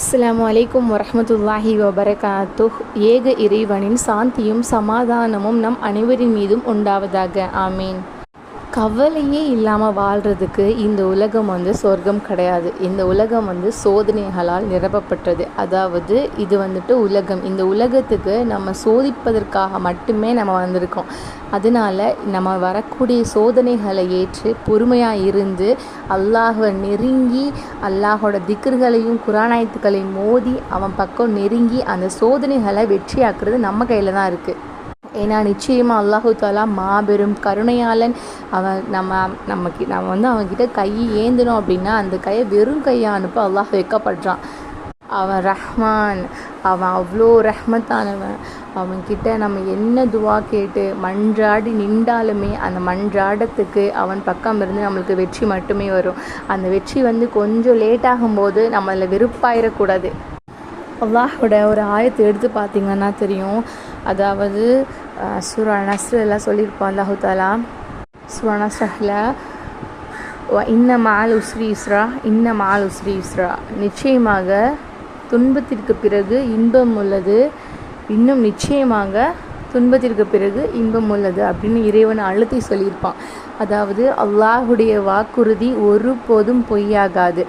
அஸ்லாம் அலைக்கும் வரமத்துல்லாஹி வபரகாத்துஹ். ஏக இறைவனின் சாந்தியும் சமாதானமும் நம் அனைவரின் மீதும் உண்டாவதாக. ஆமீன். கவலையே இல்லாமல் வாழ்கிறதுக்கு இந்த உலகம் வந்து சொர்க்கம் கிடையாது. இந்த உலகம் வந்து சோதனைகளால் நிரப்பப்பட்டது. அதாவது இது வந்துட்டு உலகம். இந்த உலகத்துக்கு நம்ம சோதிப்பதற்காக மட்டுமே நம்ம வந்திருக்கோம். அதனால நம்ம வரக்கூடிய சோதனைகளை ஏற்று பொறுமையாக இருந்து அல்லாஹை நெருங்கி அல்லாஹோட திக்ர்களையும் குரானாயத்துக்களையும் மோதி அவன் பக்கம் நெருங்கி அந்த சோதனைகளை வெற்றியாக்குறது நம்ம கையில் தான் இருக்குது ஏன்னா நிச்சயமாக அல்லாஹு தாலா மாபெரும் கருணையாளன். அவன் நம்ம நமக்கு நம்ம வந்து அவன்கிட்ட கை ஏந்தினோம் அப்படின்னா அந்த கையை வெறும் கையை அனுப்ப அல்லாஹ் வைக்கப்படுறான் அவன் ரஹ்மான். அவன் அவ்வளோ ரஹ்மத்தானவன். அவன்கிட்ட நம்ம என்ன துவா கேட்டு மன்றாடி நின்றாலுமே அந்த மன்றாடத்துக்கு அவன் பக்கம் இருந்து நம்மளுக்கு வெற்றி மட்டுமே வரும். அந்த வெற்றி வந்து கொஞ்சம் லேட் ஆகும்போது நம்ம அதில் வெறுப்பாயிடக்கூடாது அல்லாஹோட ஒரு ஆயத்தை எடுத்து பார்த்தீங்கன்னா தெரியும். அதாவது சூரா நஸ்ரு எல்லாம் சொல்லியிருப்போம் அந்த தாலா சூரா நஸ்ரில் இன்ன மால் உஸ்ரி இஸ்ரா இன்ன மால் உஸ்ரி இஸ்ரா. நிச்சயமாக துன்பத்திற்கு பிறகு இன்பம் உள்ளது. இன்னும் நிச்சயமாக துன்பத்திற்கு பிறகு இன்பம் உள்ளது அப்படின்னு இறைவன் அழுத்தி சொல்லியிருப்பான். அதாவது அல்லாஹுடைய வாக்குறுதி ஒருபோதும் பொய்யாகாது.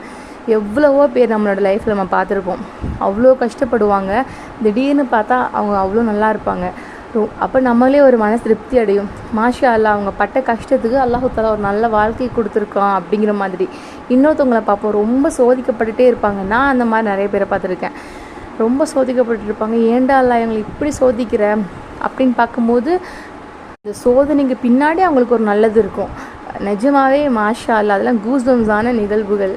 எவ்வளவோ பேர் நம்மளோட லைஃப்பில் நம்ம பார்த்துருப்போம். அவ்வளோ கஷ்டப்படுவாங்க. திடீர்னு பார்த்தா அவங்க அவ்வளோ நல்லா இருப்பாங்க. அப்போ நம்மளே ஒரு மன திருப்தி அடையும். மாஷா அல்லா அவங்க பட்ட கஷ்டத்துக்கு அல்லாஹு ஒரு நல்ல வாழ்க்கை கொடுத்துருக்கான் அப்படிங்கிற மாதிரி. இன்னொருத்தவங்களை பார்ப்போம் ரொம்ப சோதிக்கப்பட்டுட்டே இருப்பாங்க. நான் அந்த மாதிரி நிறைய பேரை பார்த்துருக்கேன். ரொம்ப சோதிக்கப்பட்டுருப்பாங்க ஏண்டா அல்லா எங்களை இப்படி சோதிக்கிற? அப்படின்னு பார்க்கும்போது இந்த சோதனைக்கு பின்னாடி அவங்களுக்கு ஒரு நல்லது இருக்கும். நிஜமாவே மாஷா அல்லா அதெல்லாம் கூஸ்தம்ஸான நிகழ்வுகள்.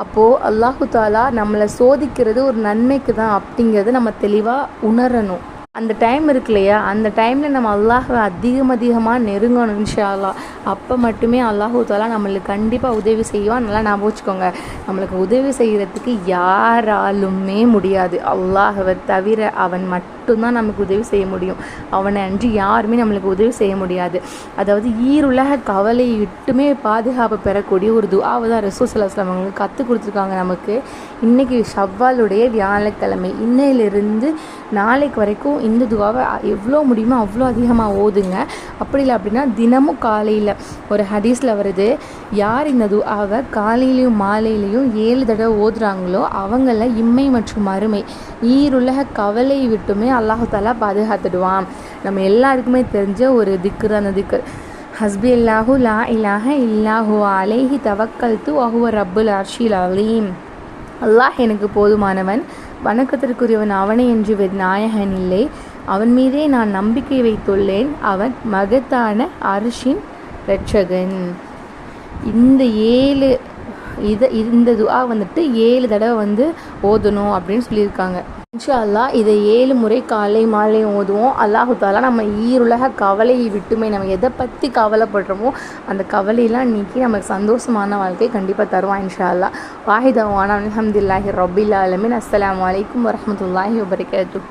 அப்போது அல்லாஹு தாலா நம்மளை சோதிக்கிறது ஒரு நன்மைக்கு தான் அப்படிங்கிறத நம்ம தெளிவாக உணரணும். அந்த டைம் இருக்கு இல்லையா அந்த டைமில் நம்ம அல்லாஹை அதிகம் அதிகமாக நெருங்கணும் இன்ஷா அல்லா அப்போ மட்டுமே அல்லாஹு தாலா நம்மளுக்கு கண்டிப்பாக உதவி செய்வான். நல்லா ஞாபகம் வச்சுக்கோங்க. நம்மளுக்கு உதவி செய்கிறதுக்கு யாராலுமே முடியாது. அல்லாஹவை தவிர அவன் மட்டும்தான் நமக்கு உதவி செய்ய முடியும். அவனை அன்றி யாருமே நம்மளுக்கு உதவி செய்ய முடியாது. அதாவது ஈருலக கவலை விட்டுமே பாதுகாப்பு பெறக்கூடிய ஒரு துவாவை தான் ரசூசலாஸ்லாம் அவங்களுக்கு கற்றுக் கொடுத்துருக்காங்க நமக்கு. இன்றைக்கி ஷவ்வாலுடைய வியாழக்கிழமை. இன்னையிலிருந்து நாளைக்கு வரைக்கும் இந்த துவாவை எவ்வளோ முடியுமோ அவ்வளோ அதிகமாக ஓதுங்க. அப்படி இல்லை அப்படின்னா தினமும் காலையில் ஒரு ஹதீஸில் வருது யார் இந்த துவாவை காலையிலையும் மாலையிலையும் ஏழு தடவை ஓதுறாங்களோ அவங்கள இம்மை மற்றும் அருமை ஈருலக கவலை விட்டுமே அல்லாஹாலா பாதுகாத்துடுவான். நம்ம எல்லாருக்குமே தெரிஞ்ச ஒரு திக்ரு அந்த திக்ரு. ஹஸ்பி அல்லாஹூ லா இலாஹ இல்லாஹூ அலேஹி தவக்கல் து அஹுவ ரப்புல் அர்ஷில் அலீம். அல்லாஹ் எனக்கு போதுமானவன். வணக்கத்திற்குரியவன் அவனை என்று நாயகன் இல்லை. அவன் மீதே நான் நம்பிக்கை வைத்துள்ளேன். அவன் மகத்தான அரிஷின் இரட்சகன். இந்த ஏழு இதை இந்த துவா வந்துட்டு ஏழு தடவை வந்து ஓதணும் அப்படின்னு சொல்லியிருக்காங்க. இன்ஷா அல்லா இதை ஏழு முறை காலை மாலை ஓதுவோம் அல்லாஹு தாலா நம்ம ஈருலக கவலையை விட்டுமே நம்ம எதை பற்றி கவலைப்படுறோமோ அந்த கவலையெல்லாம் நீக்கி நமக்கு சந்தோஷமான வாழ்க்கை கண்டிப்பாக தருவான் இன்ஷா அல்லா வாஹிதவான அலமதுல்லாஹி ரபில் அலமின் அஸ்லாம் வலைக்கம் வரமத்துல்லாஹி வபரகாத்து.